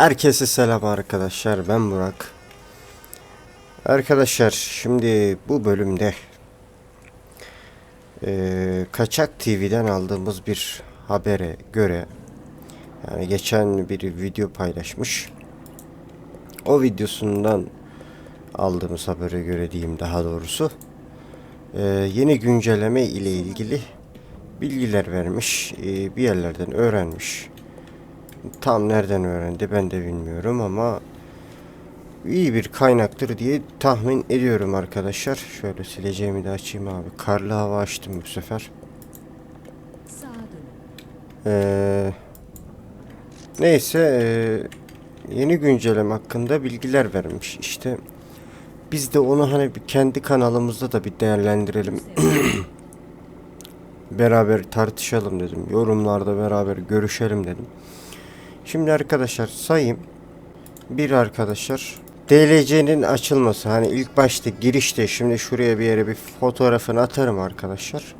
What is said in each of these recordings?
Herkese selam arkadaşlar ben Burak. Arkadaşlar şimdi bu bölümde eee, Kaçak TV'den aldığımız bir habere göre Yani geçen bir video paylaşmış. O videosundan aldığımız habere göre diyeyim daha doğrusu eee, Yeni güncelleme ile ilgili bilgiler vermiş eee, bir yerlerden öğrenmiş Tam nereden öğrendi ben de bilmiyorum ama iyi bir kaynaktır diye tahmin ediyorum arkadaşlar. Şöyle sileceğimi de açayım abi. Karlı hava açtım bu sefer. Ee, neyse ee, yeni güncelleme hakkında bilgiler vermiş. İşte biz de onu hani bir kendi kanalımızda da bir değerlendirelim. beraber tartışalım dedim. Yorumlarda beraber görüşelim dedim. Şimdi arkadaşlar sayayım. Bir arkadaşlar DLC'nin açılması hani ilk başta girişte şimdi şuraya bir yere bir fotoğrafını atarım arkadaşlar.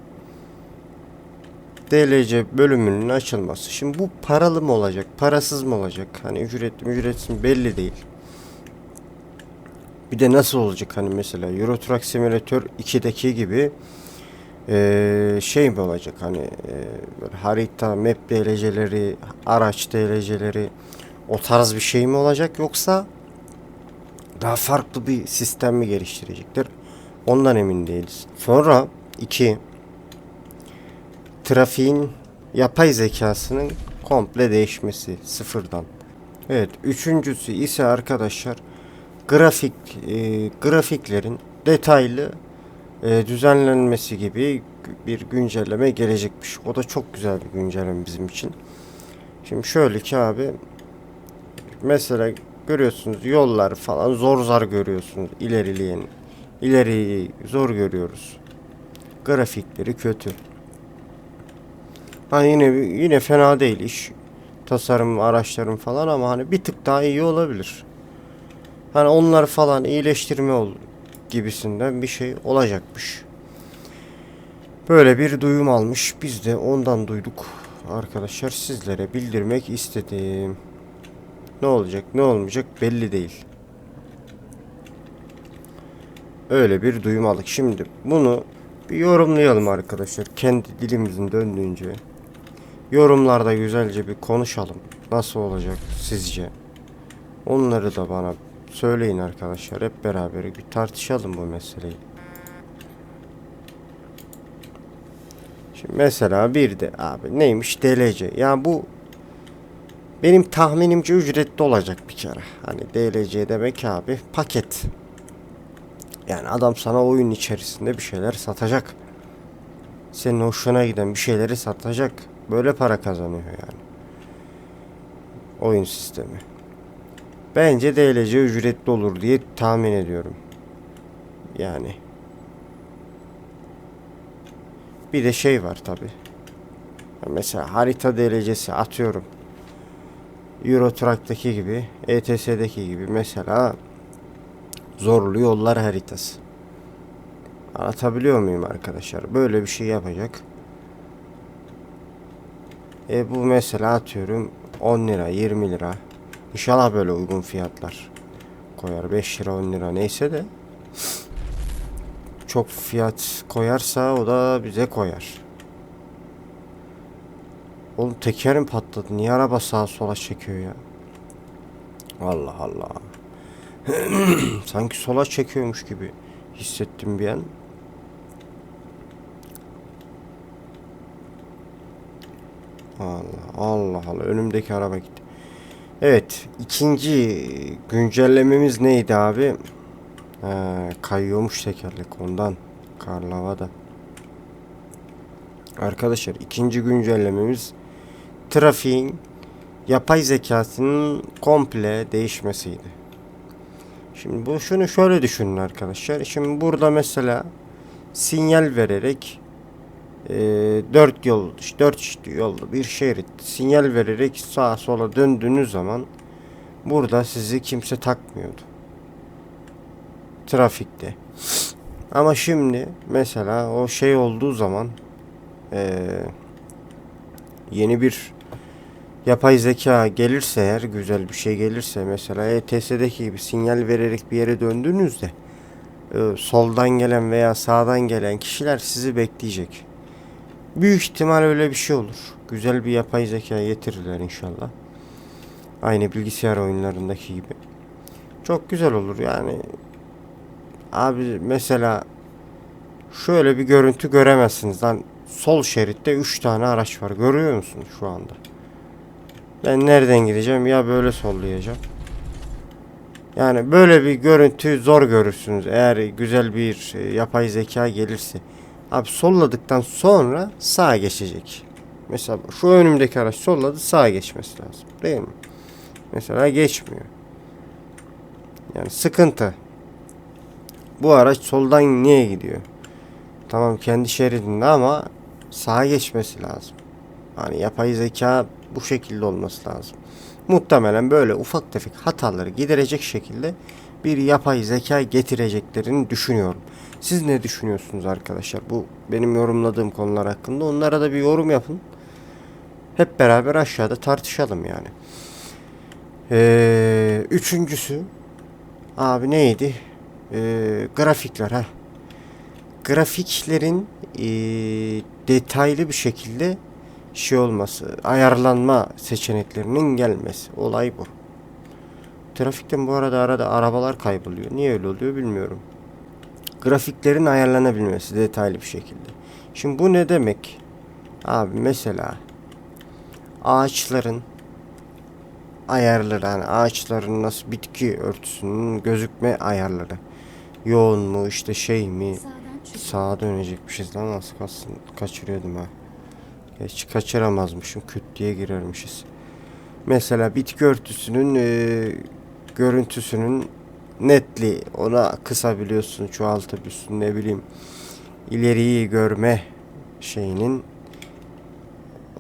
DLC bölümünün açılması. Şimdi bu paralı mı olacak, parasız mı olacak? Hani ücretli mi ücretsiz belli değil. Bir de nasıl olacak hani mesela Euro Truck Simulator 2'deki gibi eee, şey mi olacak hani eee, böyle harita, map DLC'leri, araç DLC'leri o tarz bir şey mi olacak yoksa daha farklı bir sistem mi geliştirecekler? Ondan emin değiliz. Sonra 2 trafiğin yapay zekasının komple değişmesi sıfırdan. Evet, üçüncüsü ise arkadaşlar grafik e, grafiklerin detaylı e, düzenlenmesi gibi bir güncelleme gelecekmiş. O da çok güzel bir güncelleme bizim için. Şimdi şöyle ki abi mesela görüyorsunuz yollar falan zor zar görüyorsunuz ilerleyen ileriyi zor görüyoruz. Grafikleri kötü. Ha yine yine fena değil iş. Tasarım araçlarım falan ama hani bir tık daha iyi olabilir. Hani onlar falan iyileştirme ol gibisinden bir şey olacakmış. Böyle bir duyum almış. Biz de ondan duyduk. Arkadaşlar sizlere bildirmek istedim. Ne olacak ne olmayacak belli değil. Öyle bir duyum aldık. Şimdi bunu bir yorumlayalım arkadaşlar. Kendi dilimizin döndüğünce. Yorumlarda güzelce bir konuşalım. Nasıl olacak sizce? Onları da bana söyleyin arkadaşlar. Hep beraber bir tartışalım bu meseleyi. Şimdi mesela bir de abi neymiş DLC. Yani bu benim tahminimce ücretli olacak bir kere. Hani DLC demek abi paket. Yani adam sana oyun içerisinde bir şeyler satacak. Senin hoşuna giden bir şeyleri satacak. Böyle para kazanıyor yani. Oyun sistemi. Bence DLC ücretli olur diye tahmin ediyorum. Yani. Bir de şey var tabi. Mesela harita DLC'si atıyorum. Euro Truck'taki gibi, ETS'deki gibi mesela zorlu yollar haritası. Anlatabiliyor muyum arkadaşlar? Böyle bir şey yapacak. E bu mesela atıyorum 10 lira, 20 lira. İnşallah böyle uygun fiyatlar koyar. 5 lira, 10 lira neyse de çok fiyat koyarsa o da bize koyar. Oğlum tekerim patladı. Niye araba sağa sola çekiyor ya? Allah Allah. Sanki sola çekiyormuş gibi hissettim bir an. Allah Allah Allah önümdeki araba gitti. Evet ikinci güncellememiz neydi abi? Ee, kayıyormuş tekerlek ondan. Karlavada. Arkadaşlar ikinci güncellememiz trafiğin yapay zekasının komple değişmesiydi. Şimdi bu şunu şöyle düşünün arkadaşlar. Şimdi burada mesela sinyal vererek e, dört yol, dört yollu bir şerit sinyal vererek sağa sola döndüğünüz zaman burada sizi kimse takmıyordu. Trafikte. Ama şimdi mesela o şey olduğu zaman e, yeni bir yapay zeka gelirse eğer güzel bir şey gelirse mesela ETS'deki gibi sinyal vererek bir yere döndüğünüzde e, soldan gelen veya sağdan gelen kişiler sizi bekleyecek. Büyük ihtimal öyle bir şey olur. Güzel bir yapay zeka getirirler inşallah. Aynı bilgisayar oyunlarındaki gibi. Çok güzel olur yani. Abi mesela şöyle bir görüntü göremezsiniz lan. Sol şeritte 3 tane araç var. Görüyor musun şu anda? Ben nereden gideceğim? Ya böyle sollayacağım. Yani böyle bir görüntü zor görürsünüz eğer güzel bir e, yapay zeka gelirse. Abi solladıktan sonra sağa geçecek. Mesela şu önümdeki araç solladı sağa geçmesi lazım. Değil mi? Mesela geçmiyor. Yani sıkıntı. Bu araç soldan niye gidiyor? Tamam kendi şeridinde ama sağa geçmesi lazım. Hani yapay zeka bu şekilde olması lazım. Muhtemelen böyle ufak tefek hataları giderecek şekilde bir yapay zeka getireceklerini düşünüyorum. Siz ne düşünüyorsunuz arkadaşlar? Bu benim yorumladığım konular hakkında. Onlara da bir yorum yapın. Hep beraber aşağıda tartışalım yani. Ee, üçüncüsü abi neydi? Ee, grafikler ha. Grafiklerin ee, detaylı bir şekilde şey olması, ayarlanma seçeneklerinin gelmesi. Olay bu. Trafikten bu arada arada arabalar kayboluyor. Niye öyle oluyor bilmiyorum. Grafiklerin ayarlanabilmesi detaylı bir şekilde. Şimdi bu ne demek? Abi mesela ağaçların ayarları hani ağaçların nasıl bitki örtüsünün gözükme ayarları. Yoğun mu işte şey mi sağa dönecekmişiz lan nasıl kalsın kaçırıyordum ha. Hiç kaçıramazmışım küt diye girermişiz. Mesela bitki örtüsünün e, görüntüsünün netliği ona kısabiliyorsun çoğaltabiliyorsun ne bileyim ileriyi görme şeyinin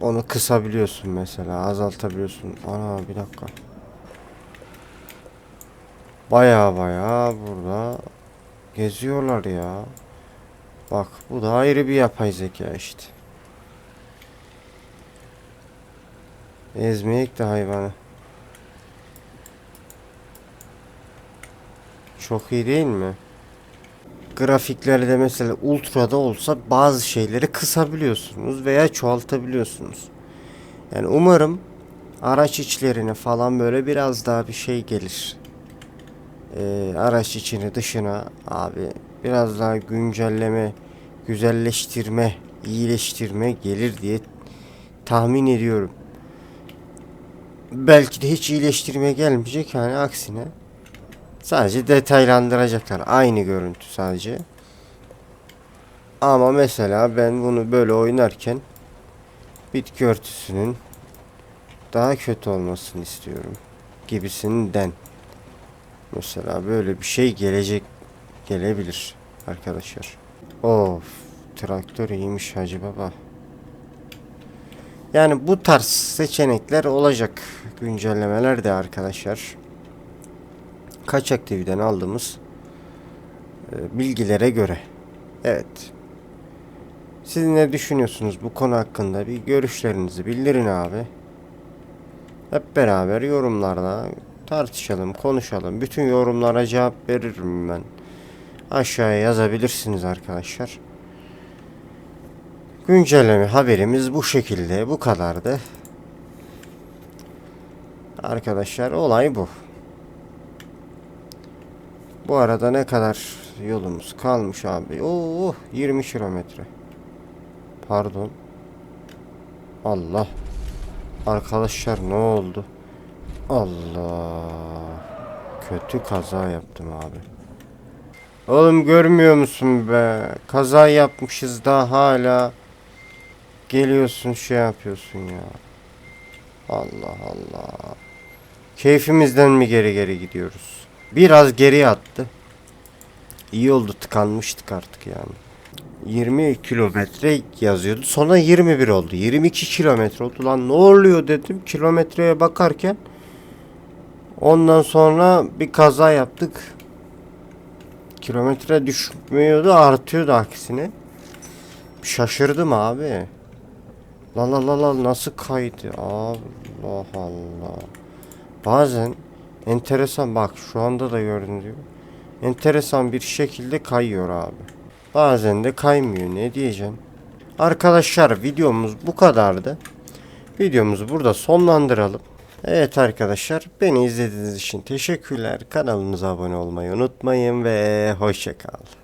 onu kısabiliyorsun mesela azaltabiliyorsun. Ana bir dakika. Baya baya burada geziyorlar ya. Bak bu da ayrı bir yapay zeka işte. Ezmeyek de hayvanı. Çok iyi değil mi? Grafiklerde mesela ultra'da olsa bazı şeyleri kısabiliyorsunuz veya çoğaltabiliyorsunuz. Yani umarım araç içlerine falan böyle biraz daha bir şey gelir. Ee, araç içini dışına abi biraz daha güncelleme, güzelleştirme, iyileştirme gelir diye tahmin ediyorum. Belki de hiç iyileştirme gelmeyecek hani aksine sadece detaylandıracaklar aynı görüntü sadece. Ama mesela ben bunu böyle oynarken bitki örtüsünün daha kötü olmasını istiyorum gibisinden. Mesela böyle bir şey gelecek gelebilir arkadaşlar. Of traktör iyiymiş hacı baba. Yani bu tarz seçenekler olacak güncellemeler de arkadaşlar. Kaçak TV'den aldığımız e, bilgilere göre. Evet. Siz ne düşünüyorsunuz bu konu hakkında? Bir görüşlerinizi bildirin abi. Hep beraber yorumlarda tartışalım, konuşalım. Bütün yorumlara cevap veririm ben. Aşağıya yazabilirsiniz arkadaşlar. Güncelleme haberimiz bu şekilde, bu kadardı. Arkadaşlar olay bu. Bu arada ne kadar yolumuz kalmış abi? Oo 20 kilometre. Pardon. Allah. Arkadaşlar ne oldu? Allah. Kötü kaza yaptım abi. Oğlum görmüyor musun be? Kaza yapmışız da hala geliyorsun şey yapıyorsun ya. Allah Allah. Keyfimizden mi geri geri gidiyoruz? Biraz geriye attı. İyi oldu tıkanmıştık artık yani. 20 kilometre yazıyordu. Sonra 21 oldu. 22 kilometre oldu. Lan ne oluyor dedim. Kilometreye bakarken ondan sonra bir kaza yaptık. Kilometre düşmüyordu artıyordu aksine. Şaşırdım abi. La la la la nasıl kaydı Allah Allah. Bazen enteresan bak şu anda da gördüğünüz gibi enteresan bir şekilde kayıyor abi. Bazen de kaymıyor ne diyeceğim. Arkadaşlar videomuz bu kadardı. Videomuzu burada sonlandıralım. Evet arkadaşlar beni izlediğiniz için teşekkürler. Kanalımıza abone olmayı unutmayın ve hoşçakal.